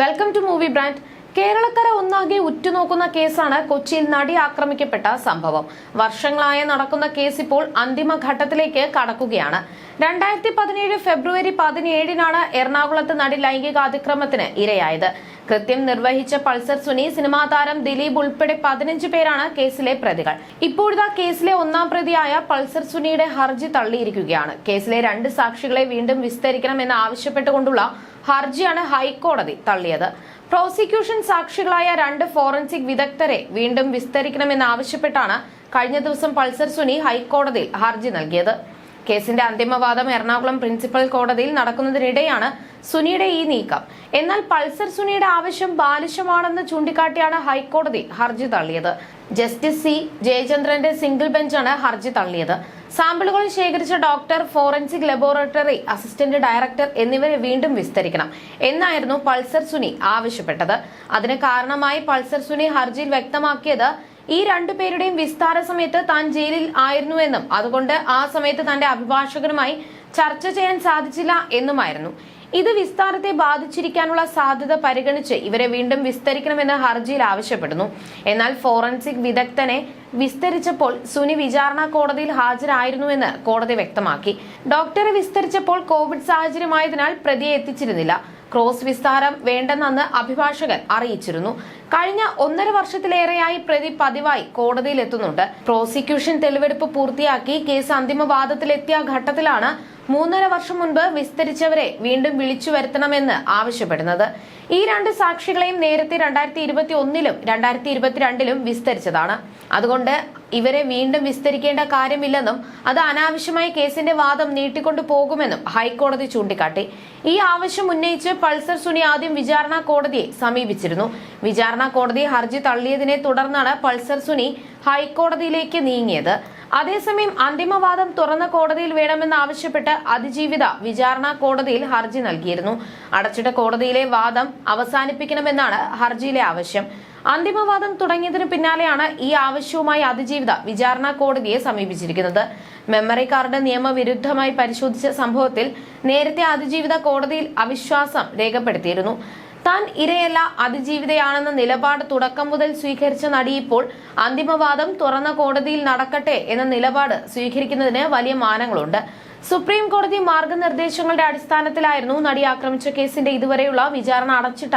Welcome to movie brand കേരളക്കര ഒന്നാകെ ഉറ്റുനോക്കുന്ന കേസാണ് കൊച്ചിയിൽ നടി ആക്രമിക്കപ്പെട്ട സംഭവം. വർഷങ്ങളായ നടക്കുന്ന കേസ് ഇപ്പോൾ അന്തിമഘട്ടത്തിലേക്ക് കടക്കുകയാണ്. രണ്ടായിരത്തി പതിനേഴ് ഫെബ്രുവരി പതിനേഴിനാണ് എറണാകുളത്ത് നടി ലൈംഗിക അതിക്രമത്തിന് ഇരയായത്. കൃത്യം നിർവഹിച്ച പൾസർ സുനി സിനിമാ താരം ദിലീപ് ഉൾപ്പെടെ പതിനഞ്ച് പേരാണ് കേസിലെ പ്രതികൾ. ഇപ്പോഴത്തെ കേസിലെ ഒന്നാം പ്രതിയായ പൾസർ സുനിയുടെ ഹർജി തള്ളിയിരിക്കുകയാണ്. കേസിലെ രണ്ട് സാക്ഷികളെ വീണ്ടും വിസ്തരിക്കണമെന്ന് ആവശ്യപ്പെട്ടുകൊണ്ടുള്ള ഹർജിയാണ് ഹൈക്കോടതി തള്ളിയത്. പ്രോസിക്യൂഷൻ സാക്ഷികളായ രണ്ട് ഫോറൻസിക് വിദഗ്ധരെ വീണ്ടും വിസ്തരിക്കണമെന്ന് ആവശ്യപ്പെട്ടാണ് കഴിഞ്ഞ ദിവസം പൾസർ സുനി ഹൈക്കോടതിയിൽ ഹർജി നൽകിയത്. കേസിന്റെ അന്തിമവാദം എറണാകുളം പ്രിൻസിപ്പൽ കോടതിയിൽ നടക്കുന്നതിനിടെയാണ് സുനിയുടെ ഈ നീക്കം. എന്നാൽ പൾസർ സുനിയുടെ ആവശ്യം ബാലിശമാണെന്ന് ചൂണ്ടിക്കാട്ടിയാണ് ഹൈക്കോടതി ഹർജി തള്ളിയത്. ജസ്റ്റിസ് സി ജയചന്ദ്രന്റെ സിംഗിൾ ബെഞ്ചാണ് ഹർജി തള്ളിയത്. സാമ്പിളുകൾ ശേഖരിച്ച doctor forensic laboratory assistant director എന്നിവരെ വീണ്ടും വിസ്തരിക്കണം എന്നായിരുന്നു പൾസർ സുനി ആവശ്യപ്പെട്ടത്. അതിന് കാരണമായി പൾസർ സുനി ഹർജിയിൽ വ്യക്തമാക്കിയത് ഈ രണ്ടുപേരുടെയും വിസ്താര സമയത്ത് താൻ ജയിലിൽ ആയിരുന്നുവെന്നും അതുകൊണ്ട് ആ സമയത്ത് തന്റെ അഭിഭാഷകനുമായി ചർച്ച ചെയ്യാൻ സാധിച്ചില്ല എന്നുമായിരുന്നു. ഇത് വിസ്താരത്തെ ബാധിച്ചിരിക്കാനുള്ള സാധ്യത പരിഗണിച്ച് ഇവരെ വീണ്ടും വിസ്തരിക്കണമെന്ന് ഹർജിയിൽ ആവശ്യപ്പെടുന്നു. എന്നാൽ ഫോറൻസിക് വിദഗ്ധനെ വിസ്തരിച്ചപ്പോൾ സുനി വിചാരണ കോടതിയിൽ ഹാജരായിരുന്നുവെന്ന് കോടതി വ്യക്തമാക്കി. ഡോക്ടറെ വിസ്തരിച്ചപ്പോൾ കോവിഡ് സാഹചര്യമായതിനാൽ പ്രതിയെ എത്തിച്ചിരുന്നില്ല. ക്രോസ് വിസ്താരം വേണ്ടെന്ന് അഭിഭാഷകൻ അറിയിച്ചിരുന്നു. കഴിഞ്ഞ ഒന്നര വർഷത്തിലേറെയായി പ്രതി പതിവായി കോടതിയിൽ എത്തുന്നുണ്ട് പ്രോസിക്യൂഷൻ തെളിവെടുപ്പ് പൂർത്തിയാക്കി കേസ് അന്തിമവാദത്തിലെത്തിയ ഘട്ടത്തിലാണ് മൂന്നര വർഷം മുൻപ് വിസ്തരിച്ചവരെ വീണ്ടും വിളിച്ചു വരുത്തണമെന്ന് ആവശ്യപ്പെടുന്നത്. ഈ രണ്ട് സാക്ഷികളെയും നേരത്തെ രണ്ടായിരത്തി ഇരുപത്തി ഒന്നിലും രണ്ടായിരത്തി ഇരുപത്തിരണ്ടിലും വിസ്തരിച്ചതാണ്. അതുകൊണ്ട് ഇവരെ വീണ്ടും വിസ്തരിക്കേണ്ട കാര്യമില്ലെന്നും അത് അനാവശ്യമായി കേസിന്റെ വാദം നീട്ടിക്കൊണ്ടു പോകുമെന്നും ഹൈക്കോടതി ചൂണ്ടിക്കാട്ടി. ഈ ആവശ്യം ഉന്നയിച്ച് പൾസർ സുനി ആദ്യം വിചാരണ കോടതിയെ സമീപിച്ചിരുന്നു. വിചാരണ കോടതി ഹർജി തള്ളിയതിനെ തുടർന്നാണ് പൾസർ സുനി ഹൈക്കോടതിയിലേക്ക് നീങ്ങിയത്. അതേസമയം അന്തിമവാദം തുറന്ന കോടതിയിൽ വേണമെന്നാവശ്യപ്പെട്ട് അതിജീവിത വിചാരണ കോടതിയിൽ ഹർജി നൽകിയിരുന്നു. അടച്ചിട്ട കോടതിയിലെ വാദം അവസാനിപ്പിക്കണമെന്നാണ് ഹർജിയിലെ ആവശ്യം. അന്തിമവാദം തുടങ്ങിയതിനു പിന്നാലെയാണ് ഈ ആവശ്യവുമായി അതിജീവിത വിചാരണ കോടതിയെ സമീപിച്ചിരിക്കുന്നത്. മെമ്മറി കാർഡ് നിയമവിരുദ്ധമായി പരിശോധിച്ച സംഭവത്തിൽ നേരത്തെ അതിജീവിത കോടതിയിൽ അവിശ്വാസം രേഖപ്പെടുത്തിയിരുന്നു. താൻ ഇരയല്ല അതിജീവിതയാണെന്ന നിലപാട് തുടക്കം മുതൽ സ്വീകരിച്ച നടി ഇപ്പോൾ അന്തിമവാദം തുറന്ന കോടതിയിൽ നടക്കട്ടെ എന്ന നിലപാട് സ്വീകരിക്കുന്നതിന് വലിയ മാനങ്ങളുണ്ട്. സുപ്രീം കോടതി മാർഗനിർദ്ദേശങ്ങളുടെ അടിസ്ഥാനത്തിലായിരുന്നു നടി ആക്രമിച്ച കേസിന്റെ ഇതുവരെയുള്ള വിചാരണ അടച്ചിട്ട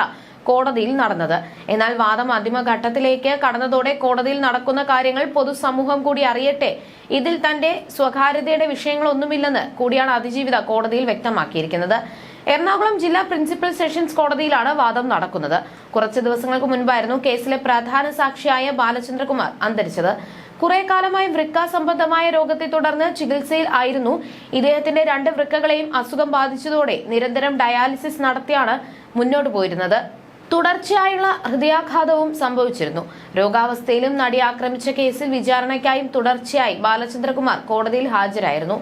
കോടതിയിൽ നടന്നത്. എന്നാൽ വാദം അന്തിമഘട്ടത്തിലേക്ക് കടന്നതോടെ കോടതിയിൽ നടക്കുന്ന കാര്യങ്ങൾ പൊതുസമൂഹം കൂടി അറിയട്ടെ. ഇതിൽ തന്റെ സ്വകാര്യതയുടെ വിഷയങ്ങളൊന്നുമില്ലെന്ന് കൂടിയാണ് അതിജീവിത കോടതിയിൽ വ്യക്തമാക്കിയിരിക്കുന്നത്. എറണാകുളം ജില്ലാ പ്രിൻസിപ്പൽ സെഷൻസ് കോടതിയിലാണ് വാദം നടക്കുന്നത്. കുറച്ച് ദിവസങ്ങൾക്ക് മുൻപായിരുന്നു കേസിലെ പ്രധാന സാക്ഷിയായ ബാലചന്ദ്രകുമാർ അന്തരിച്ചത്. കുറെ കാലമായി വൃക്ക സംബന്ധമായ രോഗത്തെ തുടർന്ന് ചികിത്സയിൽ ആയിരുന്നു. ഇദ്ദേഹത്തിന്റെ രണ്ട് വൃക്കകളെയും അസുഖം ബാധിച്ചതോടെ നിരന്തരം ഡയാലിസിസ് നടത്തിയാണ് മുന്നോട്ട് പോയിരുന്നത്. തുടർച്ചയായുള്ള ഹൃദയാഘാതവും സംഭവിച്ചിരുന്നു. രോഗാവസ്ഥയിലും നടി ആക്രമിച്ച കേസിൽ വിചാരണയ്ക്കായും തുടർച്ചയായി ബാലചന്ദ്രകുമാർ കോടതിയിൽ ഹാജരായിരുന്നു.